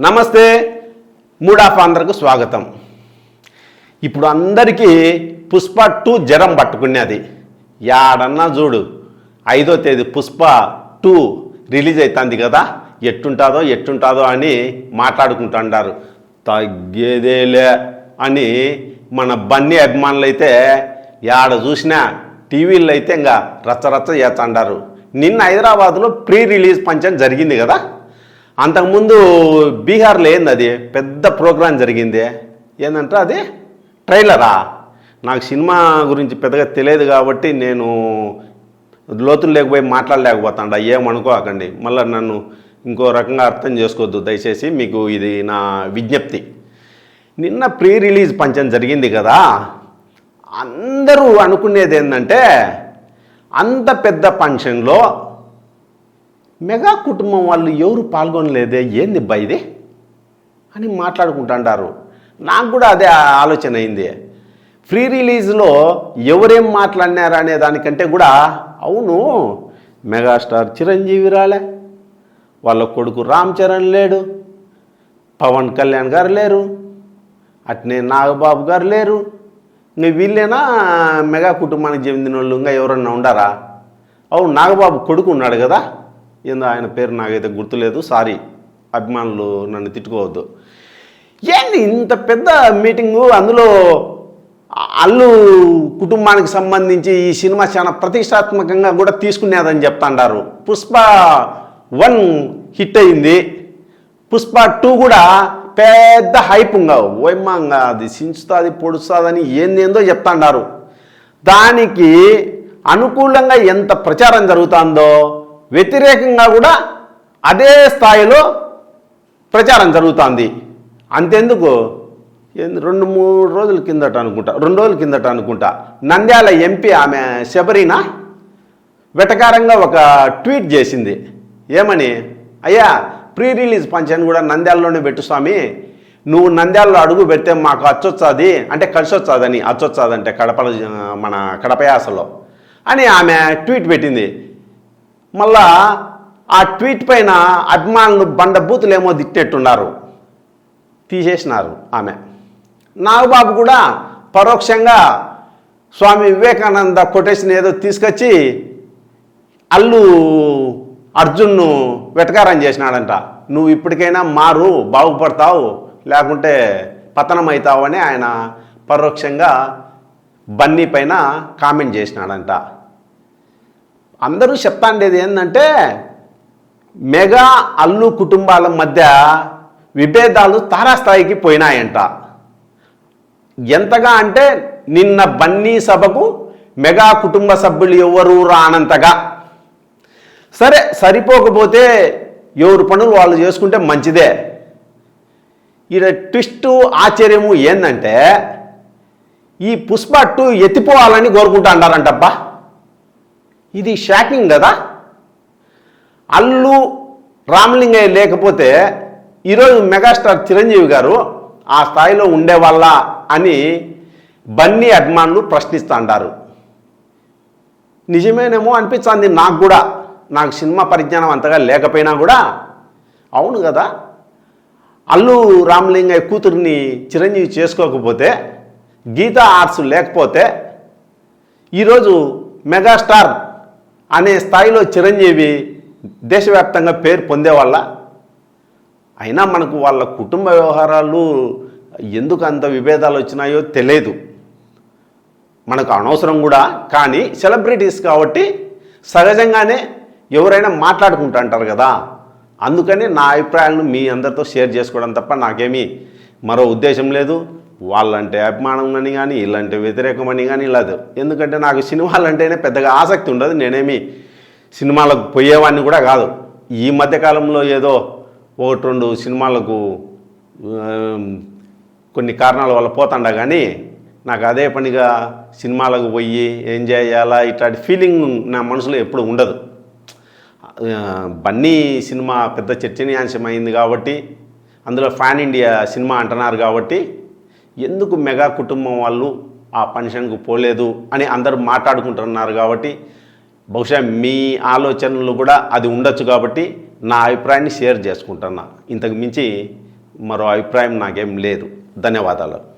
నమస్తే mood of ఆంధ్రకు స్వాగతం. ఇప్పుడు అందరికీ పుష్ప టూ జ్వరం పట్టుకునేది యాడన్నా చూడు ఐదో తేదీ పుష్ప టూ రిలీజ్ అవుతుంది కదా ఎట్టుంటుందో ఎట్టుంటుందో అని మాట్లాడుకుంటుంటారు తగ్గేదేలే అని మన బన్నీ అభిమానులు అయితే యాడ చూసినా టీవీల్లో అయితే ఇంకా రచ్చరచ్చ చేస్తుంటారు నిన్న హైదరాబాద్లో ప్రీ రిలీజ్ పంచం జరిగింది కదా అంతకుముందు బీహార్లో ఏంది అది? పెద్ద ప్రోగ్రాం జరిగింది. ఏంటంటే అది ట్రైలరా? నాకు సినిమా గురించి పెద్దగా తెలియదు కాబట్టి నేను లోతులు లేకపోయి మాట్లాడలేకపోతాండ. ఏమనుకోకండి మళ్ళీ నన్ను ఇంకో రకంగా అర్థం చేసుకోవద్దు. దయచేసి మీకు ఇది నా విజ్ఞప్తి. నిన్న ప్రీ రిలీజ్ పంచం జరిగింది కదా? అందరూ అనుకునేది ఏంటంటే అంత పెద్ద ఫంక్షన్లో మెగా కుటుంబం వాళ్ళు ఎవరు పాల్గొనలేదే? ఏంది బయది ఇది? అని మాట్లాడుకుంటుంటారు నాకు కూడా అదే ఆలోచన అయింది. ఫ్రీ రిలీజ్లో ఎవరేం మాట్లాడినారనే అనే దానికంటే కూడా అవును మెగాస్టార్ చిరంజీవి రాలే. వాళ్ళ కొడుకు రామ్ చరణ్ లేడు. పవన్ కళ్యాణ్ గారు లేరు. అట్నే నాగబాబు గారు లేరు. ఇంకా వీళ్ళేనా మెగా కుటుంబానికి చెందిన వాళ్ళు ఇంకా ఎవరన్నా ఉండారా? అవును నాగబాబు కొడుకు ఉన్నాడు కదా. ఏందో ఆయన పేరు నాకైతే గుర్తులేదు. సారీ అభిమానులు నన్ను తిట్టుకోవద్దు. ఏంది ఇంత పెద్ద మీటింగు? అందులో అల్లు కుటుంబానికి సంబంధించి ఈ సినిమా చాలా ప్రతిష్టాత్మకంగా కూడా తీసుకునేదని చెప్తాండారు. పుష్ప వన్ హిట్ అయింది. పుష్ప టూ కూడా పెద్ద హైప్ ఇంకా. ఓయమ్మంగా అది సించుతుంది పొడుస్తుందని ఏందేందో చెప్తాండారు. దానికి అనుకూలంగా ఎంత ప్రచారం జరుగుతుందో వ్యతిరేకంగా కూడా అదే స్థాయిలో ప్రచారం జరుగుతుంది. అంతెందుకు? రెండు మూడు రోజుల కిందట అనుకుంటా రెండు రోజుల కిందట అనుకుంటా. నంద్యాల ఎంపీ ఆమె శబరినా వెటకారంగా ఒక ట్వీట్ చేసింది. ఏమని? అయ్యా ప్రీ రిలీజ్ ఫంక్షన్ కూడా నంద్యాలలోనే పెట్టు స్వామి. నువ్వు నంద్యాలలో అడుగు పెడితే మాకు అచ్చొచ్చాది అంటే కలిసి వచ్చాదని అచ్చొచ్చాదంటే కడప మన కడపయాసలో అని ఆమె ట్వీట్ పెట్టింది. మళ్ళా ఆ ట్వీట్ పైన అభిమానులు బండ బూతులేమో తీసేసినారు ఆమె. నాగబాబు కూడా పరోక్షంగా స్వామి వివేకానంద కొటేషన్ ఏదో తీసుకొచ్చి అల్లు అర్జున్ను వెటకారం చేసినాడంట. నువ్వు ఇప్పటికైనా మారు బాగుపడతావు లేకుంటే పతనం అవుతావు అని ఆయన పరోక్షంగా బన్నీ పైన కామెంట్ చేసినాడంట. అందరూ చెప్తాండేది ఏంటంటే మెగా అల్లు కుటుంబాల మధ్య విభేదాలు తారాస్థాయికి పోయినాయంట. ఎంతగా అంటే నిన్న బన్నీ సభకు మెగా కుటుంబ సభ్యులు ఎవరు రానంతగా. సరే సరిపోకపోతే ఎవరు పనులు వాళ్ళు చేసుకుంటే మంచిదే. ఈడ ట్విస్టు ఆశ్చర్యము ఏంటంటే ఈ పుష్ప టూ ఎత్తిపోవాలని కోరుకుంటా అంటారంటబ్బా. ఇది షాకింగ్ కదా? అల్లు రామలింగయ్య లేకపోతే ఈరోజు మెగాస్టార్ చిరంజీవి గారు ఆ స్థాయిలో ఉండేవాళ్ళ అని బన్నీ అభిమానులు ప్రశ్నిస్తుంటారు నిజమేనేమో అనిపించింది నాకు కూడా. నాకు సినిమా పరిజ్ఞానం అంతగా లేకపోయినా కూడా. అవును కదా? అల్లు రామలింగయ్య కూతురిని చిరంజీవి చేసుకోకపోతే గీతా ఆర్ట్స్ లేకపోతే ఈరోజు మెగాస్టార్ అనే స్థాయిలో చిరంజీవి దేశవ్యాప్తంగా పేరు పొందేవాళ్ళ. అయినా మనకు వాళ్ళ కుటుంబ వ్యవహారాలు ఎందుకు అంత విభేదాలు వచ్చినాయో తెలియదు. మనకు అనవసరం కూడా. కానీ సెలబ్రిటీస్ కాబట్టి సహజంగానే ఎవరైనా మాట్లాడుకుంటూ అంటారు కదా. అందుకని నా అభిప్రాయాలను మీ అందరితో షేర్ చేసుకోవడం తప్ప నాకేమీ మరో ఉద్దేశం లేదు. వాళ్ళంటే అభిమానం అని కానీ వీళ్ళంటే వ్యతిరేకం అని కానీ లేదు. ఎందుకంటే నాకు సినిమాలు అంటేనే పెద్దగా ఆసక్తి ఉండదు. నేనేమి సినిమాలకు పోయేవాడిని కూడా కాదు. ఈ మధ్యకాలంలో ఏదో ఒకటి రెండు సినిమాలకు కొన్ని కారణాల వల్ల పోతాండా కానీ నాకు అదే పనిగా సినిమాలకు పోయి ఎంజాయ్ చేయాలా ఇట్లాంటి ఫీలింగ్ నా మనసులో ఎప్పుడు ఉండదు. బన్నీ సినిమా పెద్ద చర్చనీయాంశమైంది కాబట్టి అందులో ఫ్యాన్ ఇండియా సినిమా అంటున్నారు కాబట్టి ఎందుకు మెగా కుటుంబం వాళ్ళు ఆ పెన్షన్కు పోలేదు అని అందరూ మాట్లాడుకుంటున్నారు కాబట్టి బహుశా మీ ఆలోచనలు కూడా అది ఉండొచ్చు కాబట్టి నా అభిప్రాయాన్ని షేర్ చేసుకుంటున్నా. ఇంతకు మించి మరో అభిప్రాయం నాకేం లేదు. ధన్యవాదాలు.